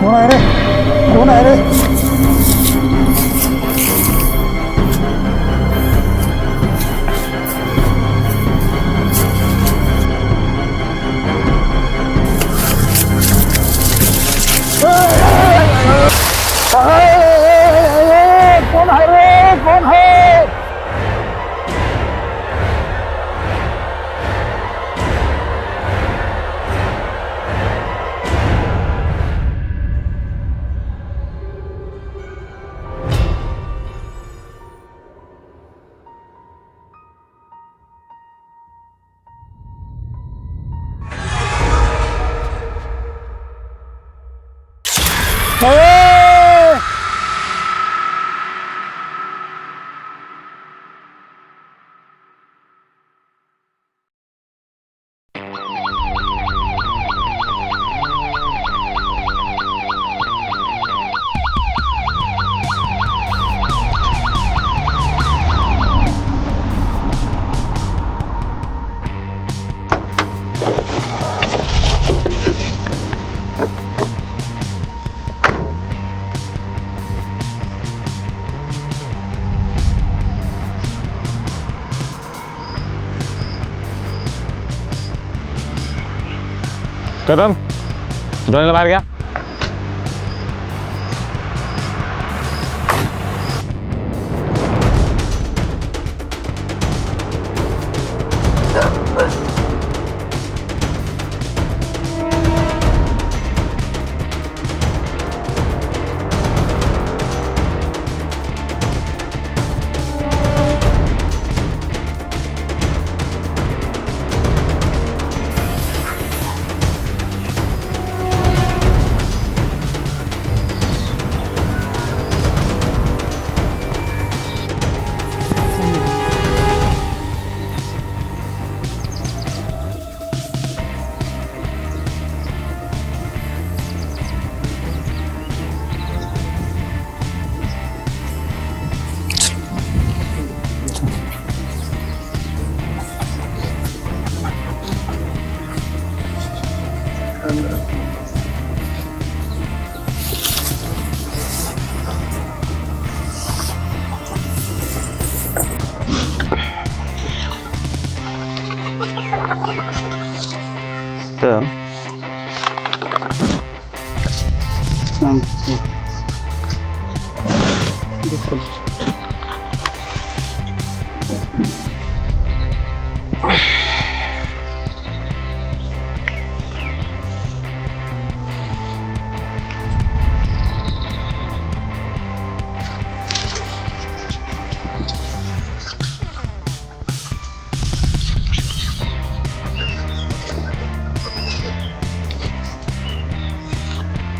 कोण आहे रे 走位 कदम ड्रोनला बाहेर घ्या. तर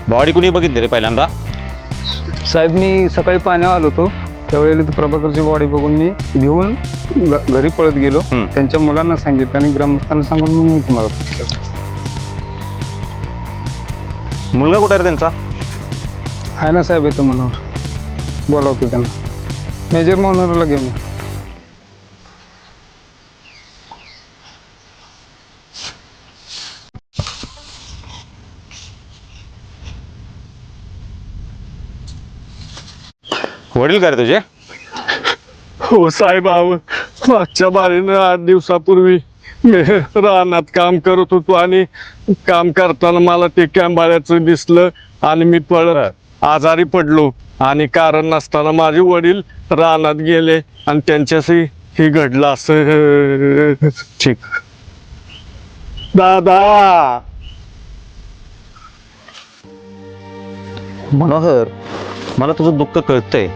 बॉडी कुणी बघितली रे पहिल्यांदा साहेब मी सकाळी पाण्यावर आलो होतो त्यावेळेला प्रभाकरची बॉडी बघून मी घेऊन घ- घरी पळत गेलो हम्म. त्यांच्या मुलांना सांगितलं आणि ग्रामस्थांना सांगून मग मी तुम्हाला. मुलगा कुठे रे त्यांचा आहे ना साहेब येतो मनावर बोलावतो त्यांना मेजर मनोहरला घेऊन या. वडील काय रे तुझे? हो साहेब आव मागच्या बारीनं आठ दिवसापूर्वी मी रानात काम करत होतो आणि काम करताना मला ते कॅम्बाळ्याचं दिसलं आणि मी पळ आजारी पडलो. आणि कारण नसताना माझे वडील रानात गेले आणि त्यांच्याशी हे घडलं असं ठीक. दादा! मनोहर मला तुझं दुःख कळतंय.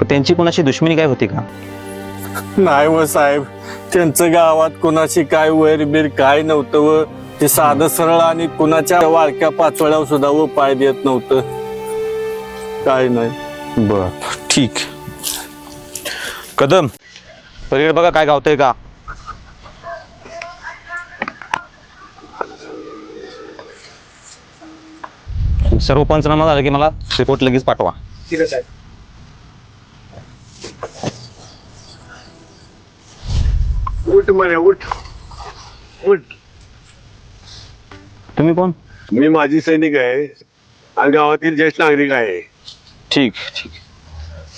पण त्यांची कोणाशी दुश्मनी काय होती का? नाही व साहेब. त्यांचं गावात कोणाशी काय वैरबीर काय नव्हतं व ते साधं सरळ आणि कुणाच्या वाळक्या पाचोळ्यावर सुद्धा उपाय देत नव्हतं. काय नाही. बर ठीक. कदम पलीकडे बघा काय गावतंय का? सर्व पंचनामा झाला की मला रिपोर्ट लगेच पाठवा. उठ म्हणे उठ. उठ. तुम्ही कोण? मी माजी सैनिक आहे आणि गावातील ज्येष्ठ नागरिक आहे. ठीक ठीक.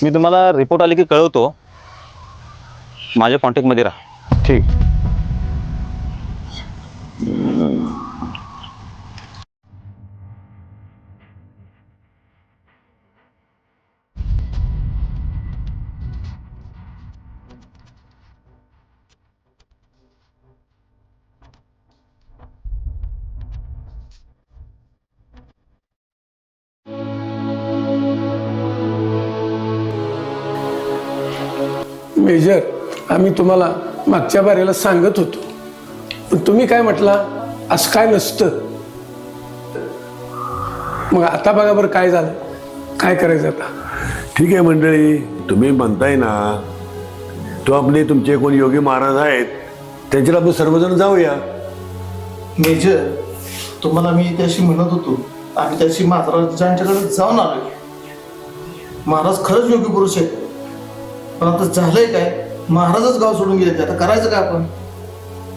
मी तुम्हाला रिपोर्ट आले की कळवतो. माझ्या कॉन्टॅक्टमध्ये राहा. ठीक. मेजर आम्ही तुम्हाला मागच्या बारीला सांगत होतो. पण तुम्ही काय म्हटला? असं काय नसतं. मग आता बघा बरं काय झालं. काय करायचं आता? ठीक आहे मंडळी तुम्ही म्हणताय ना तो आपले तुमचे कोण योगी महाराज आहेत त्यांच्याला आपण सर्वजण जाऊया. मेजर तुम्हाला मी त्याशी म्हणत होतो आम्ही त्याशी महाराजांच्याकडे जाऊन आलो महाराज खरंच योग्य पुरुष आहे पण आता झालंय काय? महाराजच गाव सोडून गेले आता करायचं काय आपण?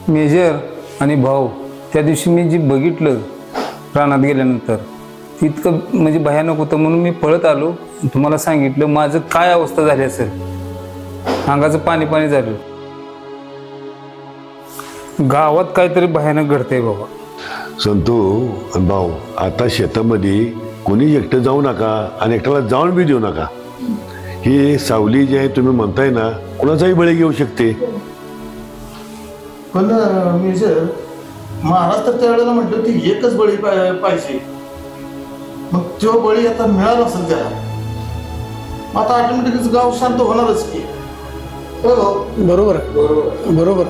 मेजर आणि भाऊ त्या दिवशी मी जे बघितलं रानात गेल्यानंतर ते इतकं म्हणजे भयानक होतं म्हणून मी पळत आलो. तुम्हाला सांगितलं माझं काय अवस्था झाली असेल? अंगाचं पाणी पाणी झालं. गावात काहीतरी भयानक घडतंय बाबा. संतू आणि भाऊ आता शेतामध्ये कोणी एकटं जाऊ नका आणि एकट्याला जाऊन बी देऊ नका. ही सावली जी आहे तुम्ही म्हणताय ना कुणाचाही बळी घेऊ शकते. पण अं, मेजर महाराज तर त्यावेळेला म्हटलं होते एकच बळी पाय- पाहिजे. मग तो बळी आता मिळाला असेल त्याला. मग आता ऑटोमॅटिकच गाव शांत होणारच की. हो हो. बरोबर. आहे बरोबर.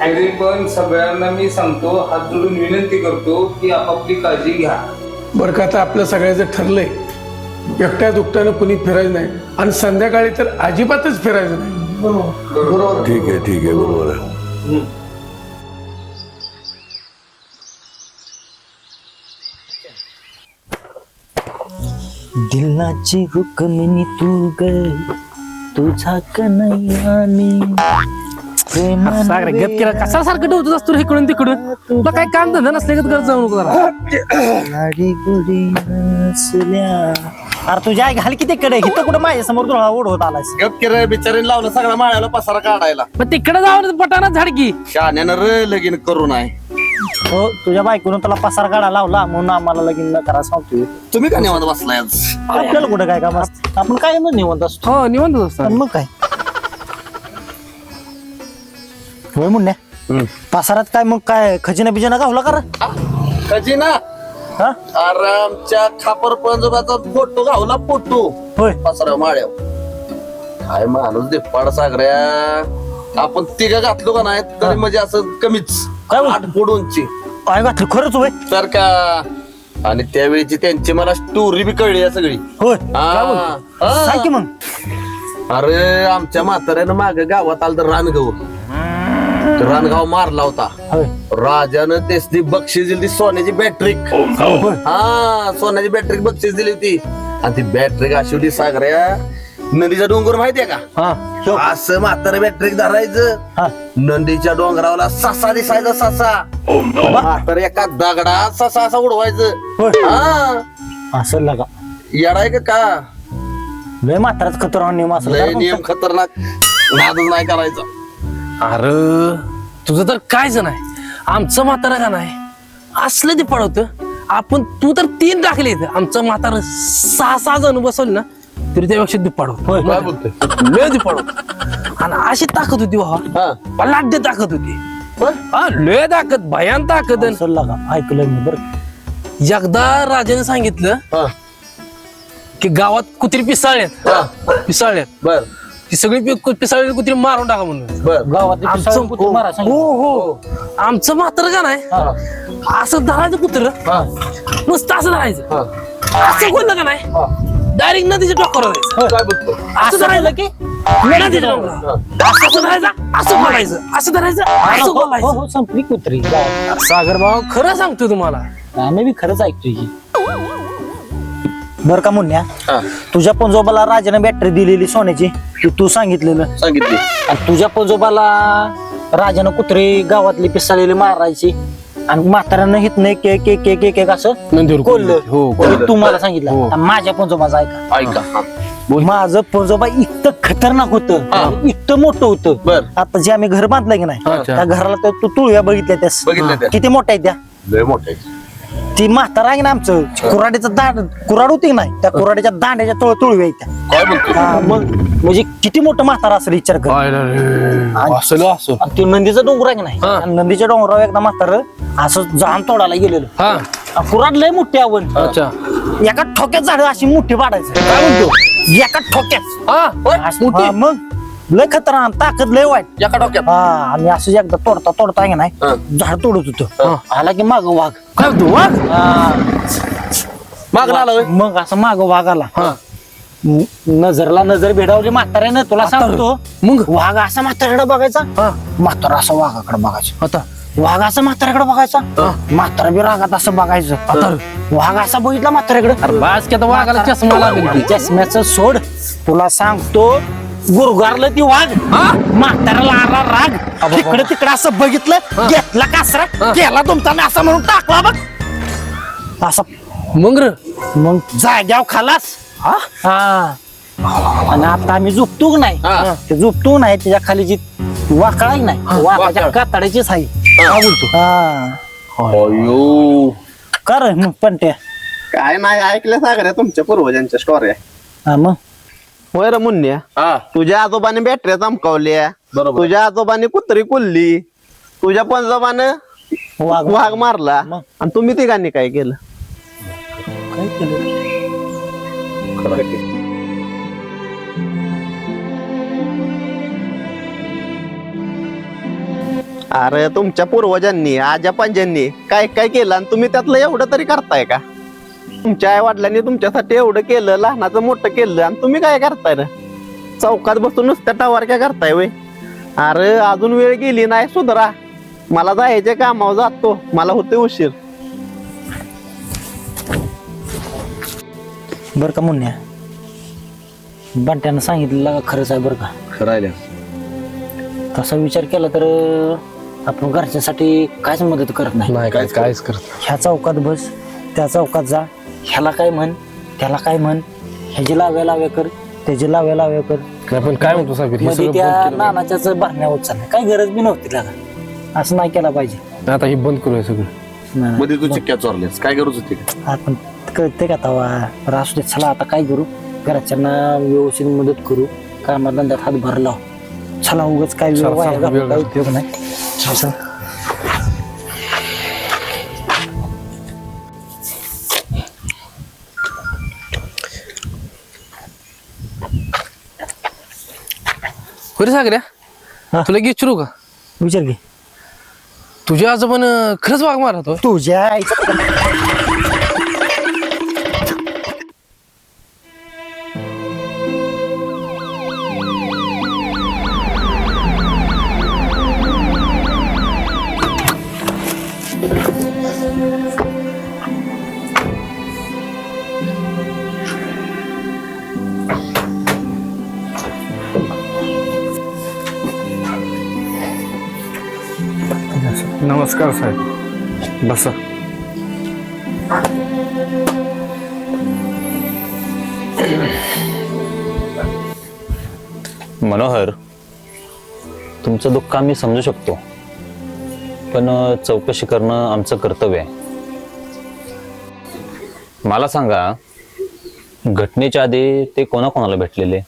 तरी पण सगळ्यांना मी सांगतो हात जोडून विनंती करतो की आपापली काळजी घ्या. बरं का आता आपलं सगळ्याचं ठरलंय. एकट्या दुकट्यानं कुणी फिरायचं नाही. आणि संध्याकाळी तर अजिबातच फिरायचं नाही. बरोबर. ठीक आहे ठीक आहे बरोबर आहे. दिलाची हुकमनी तू ग तुझा कन्हैयाने सागरे गप केला. कसा सारखं ठेवतोस असतो रे इकडून तिकडून? तुला काय काम धंदा नसले का जाऊ नको जरा. गोडी नसल्या अरे तुझ्या आई घाल किती कडे इथं कुठं माझ्यासमोर तुला ओढ होत आलास गप बिचारीने लावलं सगळा माळ्याला पसारा काढायला. मग तिकडे जाऊन पटाना झाडकी. शहाण्यानं र लगीन करू नाही. हो तुझ्या बायकोनं तुला पसार काढा लावला म्हणून आम्हाला लगीन न करा सांगतोय तुम्ही का निवांत बसलाय आज? आपल्याला कुठं काय काम असतं? आपण काय म्हणून निवंत असतो? हो निवंत असतो. मग काय? होय म्हणण्या पसारात काय मग काय खजिना बिजिना गावला का रे? खजिना? हा? अरे आमच्या खापर पंजोबाचा फोटो घावला फोटो होय. पसरा माळ्या काय माणूस दे पाड सागऱ्या. आपण तिघ घातलो का नाही तरी म्हणजे असं कमीच. काय बोल- आठ फूट उंची काय घातलं खरंच होय. तर का? आणि त्यावेळीची त्यांची मला स्टोरी बी कळली सगळी. होय. हा, हा. सांग की मग. अरे आमच्या म्हाताऱ्यानं माग गावात आलं तर रानगाव तो रानगाव मारला होता. राजानं त्यासनी बक्षीस दिली ती सोन्याची बॅटरी हा सोन्याची बॅटरी बक्षीस दिली होती. आणि ती बॅटरी अशी सागऱ्या नदीचा डोंगर माहितीये का? हा असं म्हातारे बॅटरी धरायचं. हा. नंदीच्या डोंगरावला ससा दिसायचा ससा. म्हातारे एका दगडात ससा असा उडवायचं. हा. असं लगा. येडाय का का? लय म्हाताराच खतरा नियम लय नियम खतरनाक. नादच नाही करायचा. अरे तुझं तर कायच नाही आमचं म्हातारा का नाही? असलं ते पडवत आपण तू तर तीन टाकले आमचं म्हातारं सहा सहा जण बसवलं ना तरी त्यापेक्षा दुप्पाड काय बोलतोय? लय दुप्पाड होत आणि अशी ताकद होती हा. बाबा पलाढ्य ताकद होती. हा लय ताकद भयान ताकद. असं लगा ऐकलंय मी बरं. एकदा राजाने सांगितलं हा. की गावात कुत्री पिसाळल्यात. हा. पिसाळल्यात. बर. ती सगळी पि- पिसाळलेली कुत्री मारून टाका म्हणून. गावातले आमचं पिसाळ कुत्री मारा सांगितलं. हो हो. आमचं मात्र का नाही? असं धरायचं कुत्र? नुसतं असं धरायचं. असं बोललं का नाही? डायरेक्ट नदीच्या असं धरायचं की नदीच्या असं धरायचं असं बोलायचं असं धरायचं असं हो, बोलायचं. हो, संपली कुत्री. सागर भाऊ खरं सांगतो तुम्हाला. आम्ही बी खरंच ऐकतोय की. बर का मुन्या? तुझ्या पंजोबाला राजाने बॅटरी दिलेली सोन्याची. ती तू सांगितलेलं. सांगितली. आणि तुझ्या पंजोबाला राजानं कुत्रे गावातली पिसाळलेली मारायची. आणि म्हाताऱ्यानं हित नाही केक केक केक केक असं नंदीवर कोल्लं. हो, हे तू मला सांगितलं. आणि माझ्या पंजोबाचा ऐका. ऐका. माझं पंजोबा इतकं खतरनाक होतं. इतकं मोठं होतं. बर. आता जे आम्ही घर बांधलं की नाही अच्छा. त्या घराला तर तू तुळव्या बघितल्या त्यास. बघितल्या त्या. किती मोठ्या आहेत त्या? लय मोठा आहे ती म्हातारा आहे ना आमचं कुराडीचं दांड कुराड होती की नाही त्या कुराडीच्या दांड्याच्या तुळ तुळव्या आहेत त्या. काय म्हणतो? हा, मग म्हणजे किती मोठं म्हातारा असेल विचार कर. असं असं आणि ते नंदीचा डोंगर आहे की नाही? हा. त्या नंदीच्या डोंगरावर एकदा म्हातार असं जाण तोडायला गेलेलं. हा. कुराड लय मोठी आवड अच्छा. एका ठोक्यात झाड अशी मोठी पाडायचं. काय म्हणतो? एका ठोक्यात. हा. असं- हा, मग? लय खतरनाक ताकद लय वाईट. एका डोक्यात. हा आणि असं एकदा तोडता तोडता आहे की नाही झाड तोडत होतं. आला की माग वाघ. काय तू वाघ? हा. मागला आला होय. मग असं माग वाघ आला. न- नजरला नजर भेडावली म्हाताऱ्यानं तुला सांगतो. मग? वाघ असा म्हाताऱ्याकडे बघायचा म्हातारा असा वाघाकडे बघायचा. आता? वाघ असा म्हाताऱ्याकडे बघायचा म्हातारा बी रागात असं बघायचं. वाघ असा बघितला म्हाताऱ्याकडे? बास की आता वाघाला चष्मा लागेल. की. चष्म्याचं सोड. तुला सांगतो गुरगारलं ती वाघ. म्हाताऱ्याला आला राग. तिकडे तिकडे असं बघितलं घेतला कासरा केला तुमचा असा म्हणून टाकला बघ. असा मग र? मग जाग्याव खालास. हा? आणि आता आम्ही झोपतो की नाही ते झोपतो नाही त्याच्याखाली जी वाकळा नाही. वाकळाच्या कातड्याचीच आहे. हा. बोलतो? हा. कर मग पण ते. काय नाही ऐकल्या सागऱ्या तुमच्या पूर्वजांच्या स्टोऱ्या हा मग? होय रे मुन्या तुझ्या आजोबाने बॅटऱ्या चमकावल्या. तुझ्या आजोबाने कुत्री कुल्ली. तुझ्या पंजोबानं वाघ. वाघ मारला. मग? आणि तुम्ही तिघांनी काय केलं? काय केलं? अरे तुमच्या पूर्वजांनी आजा पंजांनी काय काय केलं? आणि तुम्ही त्यातलं एवढं तरी करताय का? तुमच्या आई वडिलांनी तुमच्यासाठी एवढं केलं लहानाचं मोठं केलं आणि तुम्ही काय करताय रे? चौकात बसून नुसत्या टावारक्या करताय वय? अरे अजून वेळ गेली नाही सुधरा. मला जायचे कामावर जातो. मला होते उशीर. बर का मुन्या? बंट्यानं सांगितलेलं खरंच आहे बरं का? खरायला तसा विचार केला तर आपण घरच्यासाठी काहीच मदत करत नाही. नाही काय कायच करत ह्या चौकात बस त्या चौकात जा. ह्याला काय म्हण त्याला काय म्हण ह्याची लाव्या लाव्या कर त्याची लाव्या लाव्या कर. नाही पण काय म्हणतो सागर हे मध्ये सगळं त्या बंद नानाच्याच भरण्या होत चालल्या. काही गरज बी नव्हती त्याला. असं नाही केला पाहिजे. आता हे बंद करूया सगळं. नाही. मध्ये तू चिक्क्या चोरल्यास. काय गरज होती आपण कळते का तवा? रासू दे चला आता काय करू? घरच्यांना व्यवस्थित मदत करू. कामात धंद्यात हातभार लाव. चला उगाच काय वेळ चला, वाया चला, घालून वेळ काय घालतो. उपयोग नाही चला. बरं सागऱ्या. तुला की विचारू का? विचार घे तुझ्या आजोबान खरंच वाघ मारतो तुझ्या आईचा नमस्कार साहेब. बसा. मनोहर तुमचं दुःख आम्ही समजू शकतो. पण चौकशी करणं आमचं कर्तव्य आहे. मला सांगा घटनेच्या आधी ते कोणाकोणाला भेटलेले?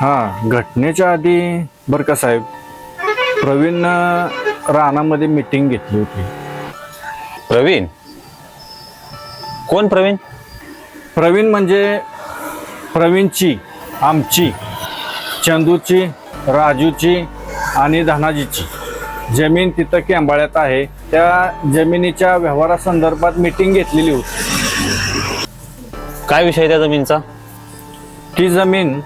हा घटनेच्या आधी बरं का साहेब प्रवीण रानामध्ये मीटिंग घेतली होती. प्रवीण? कोण प्रवीण? प्रवीण म्हणजे प्रवीणची आमची चंदूची राजूची आणि धनाजीची. जमीन तिथं केंबाळ्यात आहे. त्या जमिनीच्या व्यवहारासंदर्भात मिटिंग घेतलेली होती. काय विषय त्या जमीनचा? ती जमीन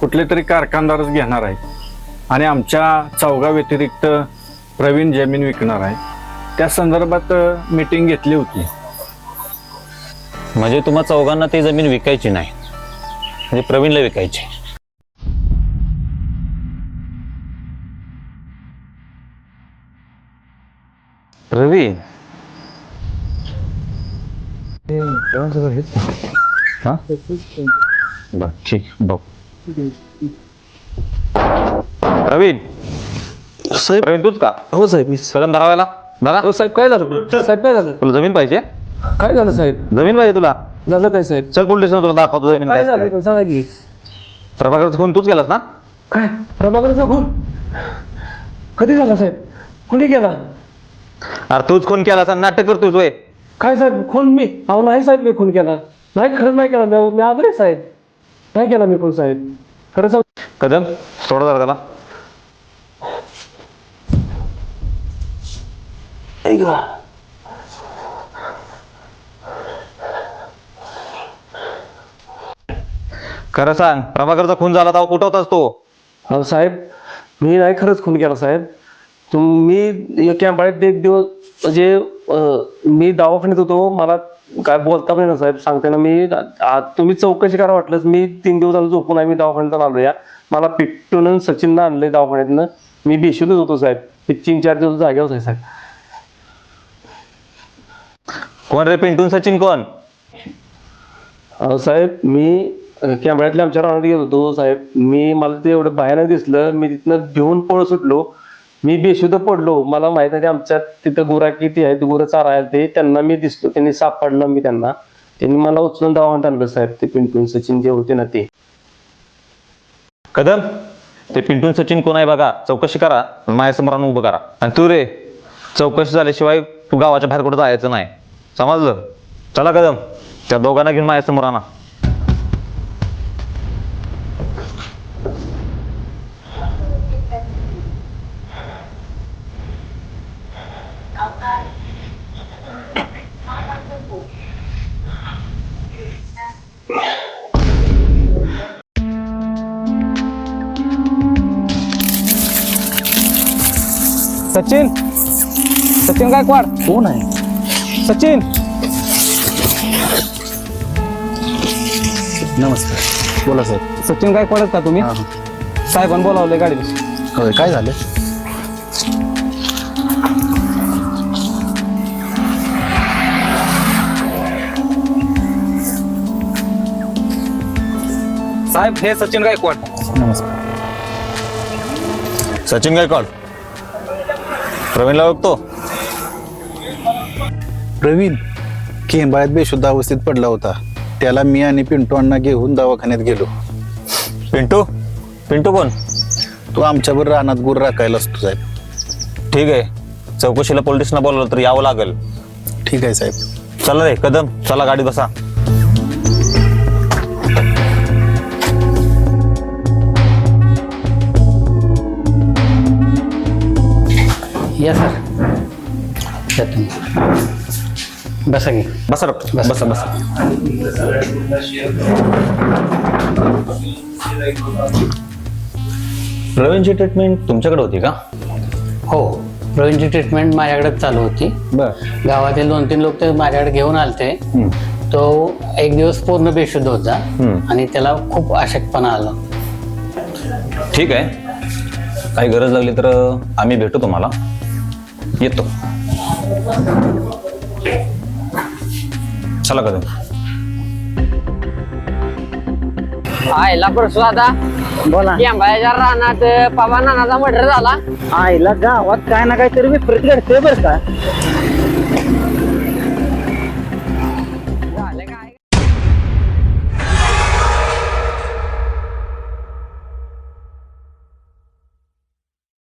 कुठले तरी कारखानदारच घेणार आहे आणि आमच्या चौगा व्यतिरिक्त प्रवीण जमीन विकणार आहे. त्या संदर्भात मिटिंग घेतली होती. म्हणजे तुम्हा चौघांना ती जमीन विकायची नाही. म्हणजे प्रवीणला विकायची. प्रवीण? हा? बर ठीक बघ. प्रवीण. साहेब. प्रवीण तूच का? हो साहेब कदम धरावायला दादा? हो साहेब काय झालं? साहेब काय झालं? तुला जमीन पाहिजे? काय झालं साहेब? जमीन पाहिजे तुला? झालं काय साहेब? चल पोलीस तुला दाखवतो जमीन काय. झालं? सांगा की. प्रभाकर फोन तूच केलास ना? काय? प्रभाकरचा खून? कधी झाला साहेब? कुणी केला? अरे तूच फोन केलास आणि नाटक करतोय तू हे. काय साहेब? खून मी? अहो नाही साहेब मी खून केला. नाही खरंच नाही केला. मी मी आग्रे साहेब. नाही केला मी खून साहेब. खरं सांग कदम सोडा जरा त्याला. खरं सांग प्रभाकरचा खून झाला तेव्हा कुठं होतास तो? अहो साहेब मी नाही खरंच खून केला साहेब. तुम्ही या कॅम्पाळ्यात एक दिवस म्हणजे अं, मी दवाखान्यात होतो मला काय बोलता पण ना साहेब. सांगते ना मी आ- तुम्ही चौकशी करा वाटलंच मी तीन दिवस झालं झोपून आहे मी दवाखान्यात आलो या. मला पिट्टून आणि सचिननं आणलंय दवाखान्यातनं. मी बेशुद्धच होतो साहेब. ते तीन चार दिवस जागेवर आहे साहेब. कोण रे पिंटून सचिन कोण? अहो साहेब मी कॅमेऱ्यातल्या आमच्या रानात गेलो होतो साहेब. मी मला ते एवढं बाहेर दिसलं मी तिथनं भिवून पळ सुटलो. मी बेशुद्ध पडलो. मला माहीत नाही आमच्यात तिथं गुरा किती आहेत गुरं चारायला ते त्यांना मी दिसलो. त्यांनी सापडलं मी त्यांना. त्यांनी मला उचलून दवाखान्यात आणलं साहेब. ते पिंटून सचिन जे होते ना ते. कदम ते पिंटून सचिन कोण आहे बघा? चौकशी करा. माझ्यासमोर आणून उभं करा. आणि तू रे चौकशी झाल्याशिवाय तू गावाच्या बाहेर कुठं जायचं नाही. समजलं? चला कदम. त्या दोघांना घेऊन माझ्यासमोर आणा. सचिन? सचिन गायकवाड? कोण आहे? सचिन. नमस्कार. बोला साहेब सचिन गायकवाड का तुम्ही? साहेबांनी बोलावलंय गाडी होय काय झालं? साहेब हे सचिन गायकवाड. सचिन गायकवाड. प्रवीणला ओळखतो प्रवीण केंबाळ्यात बेशुद्ध अवस्थेत पडला होता. त्याला मी आणि पिंटू अण्णा घेऊन दवाखान्यात गेलो. पिंटू? पिंटू कोण? तो आमच्याबरोबर रानात गुर राखायला असतो साहेब. ठीक आहे. चौकशीला पोलिसांना बोलवलं तर यावं लागेल. ठीक आहे साहेब. चला रे कदम. चला गाडी बसा. या सर. या तुम्ही. बसा की. बसा डॉक्टर. बसा. बसा प्रवीणची ट्रीटमेंट तुमच्याकडे होती का? हो. प्रवीणची ट्रीटमेंट माझ्याकडे चालू होती. बर. गावातील दोन तीन लोक ते माझ्याकडे घेऊन आलते. तो एक दिवस पूर्ण बेशुद्ध होता. आणि त्याला खूप अशक्तपणा आला. ठीक आहे. काही गरज लागली तर आम्ही भेटू तुम्हाला. येतो. चला कदम आईला परसू आता. बोला. केंबाळ्याच्या रानात पवा नानाचा मर्डर झाला. आईला गावात काय ना काहीतरी विपरीत घडते बरं का?